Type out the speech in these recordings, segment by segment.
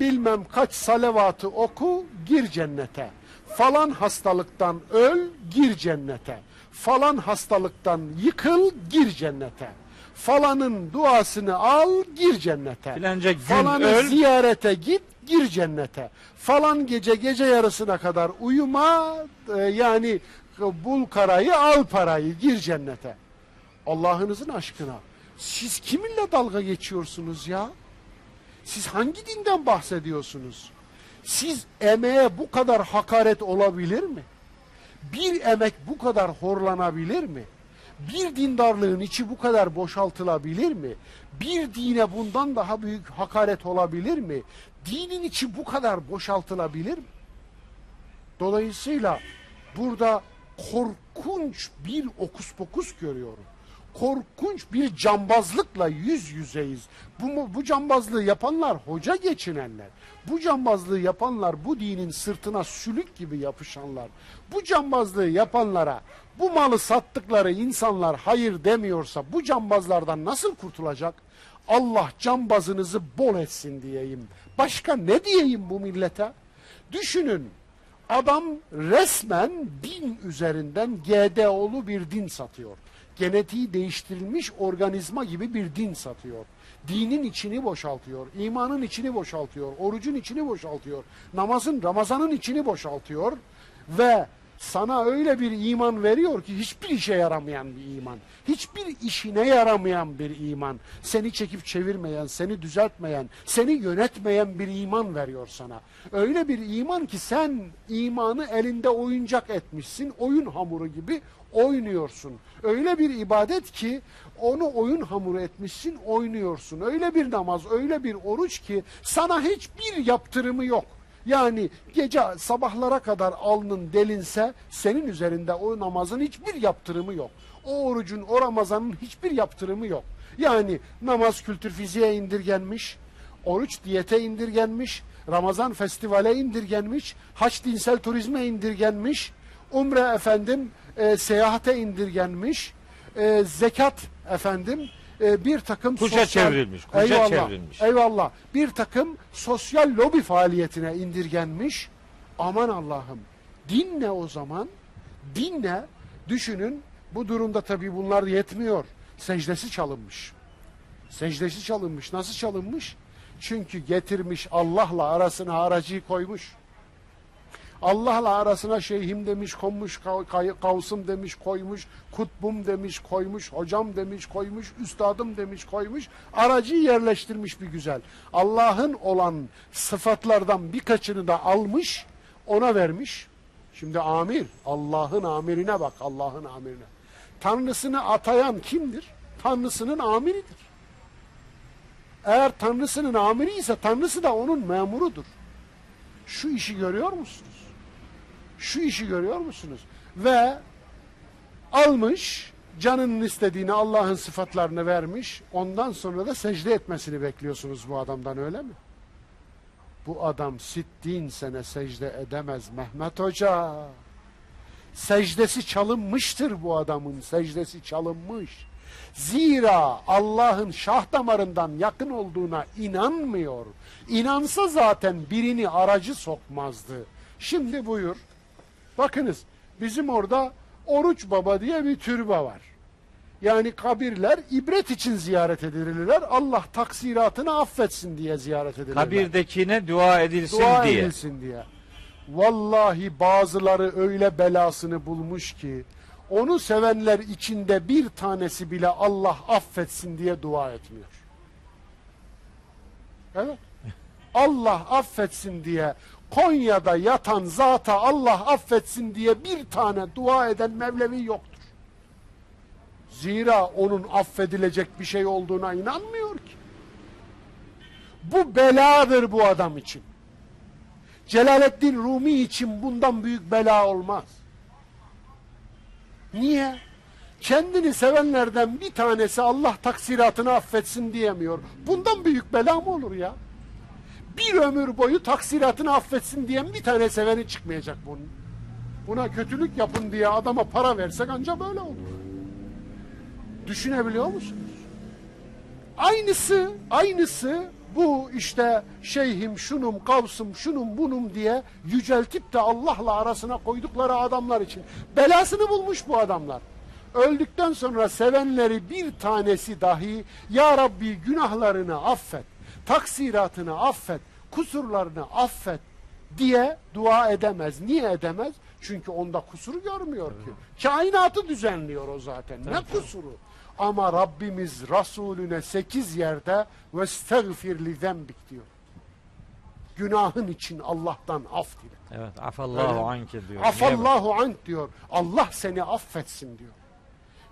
bilmem kaç salavatı oku gir cennete. Falan hastalıktan öl gir cennete. Falan hastalıktan yıkıl gir cennete. Falanın duasını al gir cennete. Filanca gün Falanı öl. ziyarete git gir cennete. Falan gece gece yarısına kadar uyuma e, yani bul karayı al parayı gir cennete. Allah'ınızın aşkına siz kiminle dalga geçiyorsunuz ya? Siz hangi dinden bahsediyorsunuz? Siz emeğe bu kadar hakaret olabilir mi? Bir emek bu kadar horlanabilir mi? Bir dindarlığın içi bu kadar boşaltılabilir mi? Bir dine bundan daha büyük hakaret olabilir mi? Dinin içi bu kadar boşaltılabilir mi? Dolayısıyla burada korkunç bir okus pokus görüyorum. Korkunç bir cambazlıkla yüz yüzeyiz. Bu, bu cambazlığı yapanlar hoca geçinenler. Bu cambazlığı yapanlar bu dinin sırtına sülük gibi yapışanlar. Bu cambazlığı yapanlara bu malı sattıkları insanlar hayır demiyorsa bu cambazlardan nasıl kurtulacak? Allah cambazınızı bol etsin diyeyim. Başka ne diyeyim bu millete? Düşünün Adam resmen din üzerinden GDO'lu bir din satıyor. Genetiği değiştirilmiş organizma gibi bir din satıyor. Dinin içini boşaltıyor, imanın içini boşaltıyor, orucun içini boşaltıyor, namazın, Ramazan'ın içini boşaltıyor ve sana öyle bir iman veriyor ki hiçbir işe yaramayan bir iman. Hiçbir işine yaramayan bir iman. Seni çekip çevirmeyen, seni düzeltmeyen, seni yönetmeyen bir iman veriyor sana. Öyle bir iman ki sen imanı elinde oyuncak etmişsin. Oyun hamuru gibi oynuyorsun. Öyle bir ibadet ki onu oyun hamuru etmişsin, oynuyorsun. Öyle bir namaz, öyle bir oruç ki sana hiçbir yaptırımı yok. Yani gece sabahlara kadar alnın delinse senin üzerinde o namazın hiçbir yaptırımı yok. O orucun, o Ramazan'ın hiçbir yaptırımı yok. Yani namaz kültür fiziğe indirgenmiş, oruç diyete indirgenmiş, Ramazan festivale indirgenmiş, haç dinsel turizme indirgenmiş, umre efendim e, seyahate indirgenmiş, e, zekat efendim e, bir takım Kuşa çevrilmiş, kuşa eyvallah, çevrilmiş. Eyvallah. Bir takım sosyal lobi faaliyetine indirgenmiş. Aman Allah'ım. Din ne o zaman? Din ne? Düşünün bu durumda tabii bunlar yetmiyor. Secdesi çalınmış. Secdesi çalınmış. Nasıl çalınmış? Çünkü getirmiş Allah'la arasına aracıyı koymuş. Allah'la arasına şeyhim demiş kay- kavsım demiş koymuş, kutbum demiş koymuş, hocam demiş koymuş, üstadım demiş koymuş, aracı yerleştirmiş bir güzel. Allah'ın olan sıfatlardan birkaçını da almış, ona vermiş. Şimdi amir, Allah'ın amirine bak, Allah'ın amirine. Tanrısını atayan kimdir? Tanrısının amiridir. Eğer Tanrısının amiri ise Tanrısı da onun memurudur. Şu işi görüyor musunuz? Şu işi görüyor musunuz? Ve almış canının istediğini Allah'ın sıfatlarını vermiş. Ondan sonra da secde etmesini bekliyorsunuz bu adamdan öyle mi? Bu adam sittin sene secde edemez Mehmet Hoca. Secdesi çalınmıştır bu adamın. Secdesi çalınmış. Zira Allah'ın şah damarından yakın olduğuna inanmıyor. İnansa zaten birini aracı sokmazdı. Şimdi buyur. Bakınız bizim orada Oruç Baba diye bir türbe var. Yani kabirler ibret için ziyaret edilirler. Allah taksiratını affetsin diye ziyaret edilirler Kabirdekine dua edilsin dua diye. edilsin diye. Vallahi bazıları öyle belasını bulmuş ki onu sevenler içinde bir tanesi bile Allah affetsin diye dua etmiyor. Evet. Allah affetsin diye Konya'da yatan zata Allah affetsin diye bir tane dua eden Mevlevi yoktur. Zira onun affedilecek bir şey olduğuna inanmıyor ki. Bu beladır bu adam için. Celaleddin Rumi için bundan büyük bela olmaz. Niye? Kendini sevenlerden bir tanesi Allah taksiratını affetsin diyemiyor. Bundan büyük bela mı olur ya? Bir ömür boyu taksiratını affetsin diyen bir tane seveni çıkmayacak bunun. Buna kötülük yapın diye adama para versek ancak böyle olur. Düşünebiliyor musunuz? Aynısı, aynısı bu işte şeyhim şunum kavsım şunum bunum diye yüceltip de Allah'la arasına koydukları adamlar için belasını bulmuş bu adamlar. Öldükten sonra sevenleri bir tanesi dahi Ya Rabbi günahlarını affet, taksiratını affet, kusurlarını affet diye dua edemez. Niye edemez? Çünkü onda kusuru görmüyor ki. Kainatı düzenliyor o zaten. Ne kusuru? Ama Rabbimiz Resulüne sekiz yerde ve stagfir zembik diyor. Günahın için Allah'tan af dile. Evet. Afallahu anke diyor. Afallahu ank diyor. Allah seni affetsin diyor.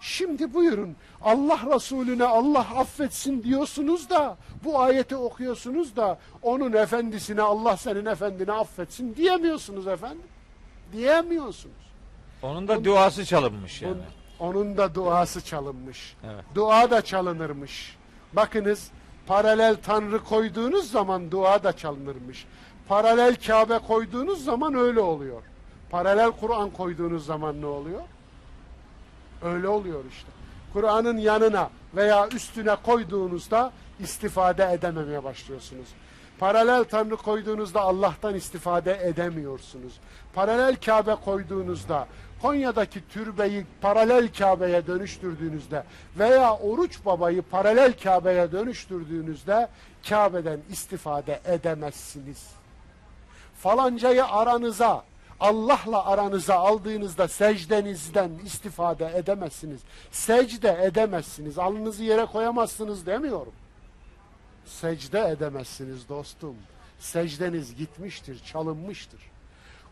Şimdi buyurun Allah Resulüne Allah affetsin diyorsunuz da bu ayeti okuyorsunuz da onun efendisine Allah senin efendini affetsin diyemiyorsunuz efendim. Diyemiyorsunuz. Onun da duası çalınmış yani. Onun, onun da duası çalınmış. Evet. Dua da çalınırmış. Bakınız paralel tanrı koyduğunuz zaman dua da çalınırmış. Paralel Kabe koyduğunuz zaman öyle oluyor. Paralel Kur'an koyduğunuz zaman ne oluyor? Öyle oluyor işte. Kur'an'ın yanına veya üstüne koyduğunuzda istifade edememeye başlıyorsunuz. Paralel Tanrı koyduğunuzda Allah'tan istifade edemiyorsunuz. Paralel Kabe koyduğunuzda Konya'daki türbeyi paralel Kabe'ye dönüştürdüğünüzde veya Oruç Baba'yı paralel Kabe'ye dönüştürdüğünüzde Kabe'den istifade edemezsiniz falancayı aranıza Allah'la aranıza aldığınızda secdenizden istifade edemezsiniz. Secde edemezsiniz. Alnınızı yere koyamazsınız demiyorum. Secde edemezsiniz dostum. Secdeniz gitmiştir, çalınmıştır.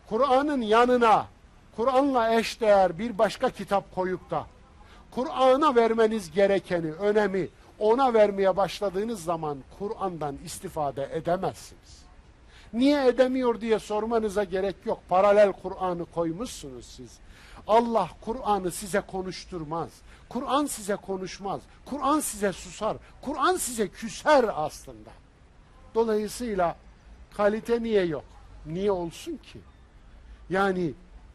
Kur'an'ın yanına Kur'an'la eşdeğer bir başka kitap koyup da Kur'an'a vermeniz gerekeni, önemi ona vermeye başladığınız zaman Kur'an'dan istifade edemezsiniz. Niye edemiyor diye sormanıza gerek yok. Paralel Kur'an'ı koymuşsunuz siz. Allah Kur'an'ı size konuşturmaz. Kur'an size konuşmaz. Kur'an size susar. Kur'an size küser aslında. Dolayısıyla kalite niye yok? Niye olsun ki? Yani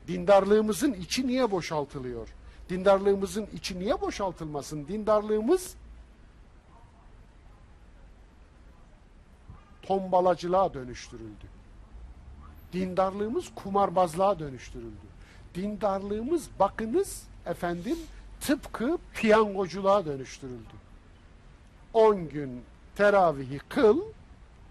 dindarlığımızın içi niye boşaltılıyor? Dindarlığımızın içi niye boşaltılmasın? Dindarlığımız tombalacılığa dönüştürüldü. Dindarlığımız kumarbazlığa dönüştürüldü. Dindarlığımız bakınız efendim tıpkı piyangoculuğa dönüştürüldü. 10 gün teravihi kıl,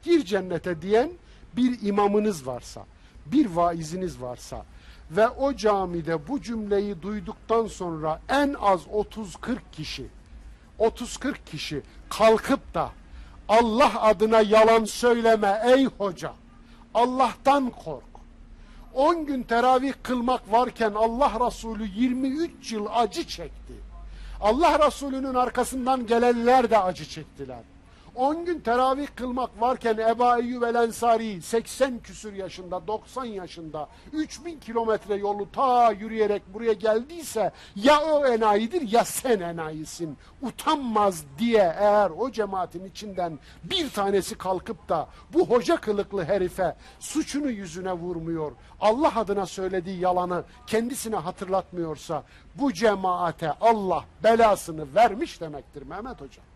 gir cennete diyen bir imamınız varsa, bir vaiziniz varsa ve o camide bu cümleyi duyduktan sonra en az 30-40 kişi 30-40 kişi kalkıp da Allah adına yalan söyleme ey hoca. Allah'tan kork. 10 gün teravih kılmak varken Allah Resulü 23 yıl acı çekti. Allah Resulü'nün arkasından gelenler de acı çektiler. 10 gün teravih kılmak varken Eba Eyyub el Ensari 80 küsür yaşında, 90 yaşında 3000 kilometre yolu ta yürüyerek buraya geldiyse ya o enayidir ya sen enayisin. Utanmaz diye eğer o cemaatin içinden bir tanesi kalkıp da bu hoca kılıklı herife suçunu yüzüne vurmuyor. Allah adına söylediği yalanı kendisine hatırlatmıyorsa bu cemaate Allah belasını vermiş demektir Mehmet Hocam.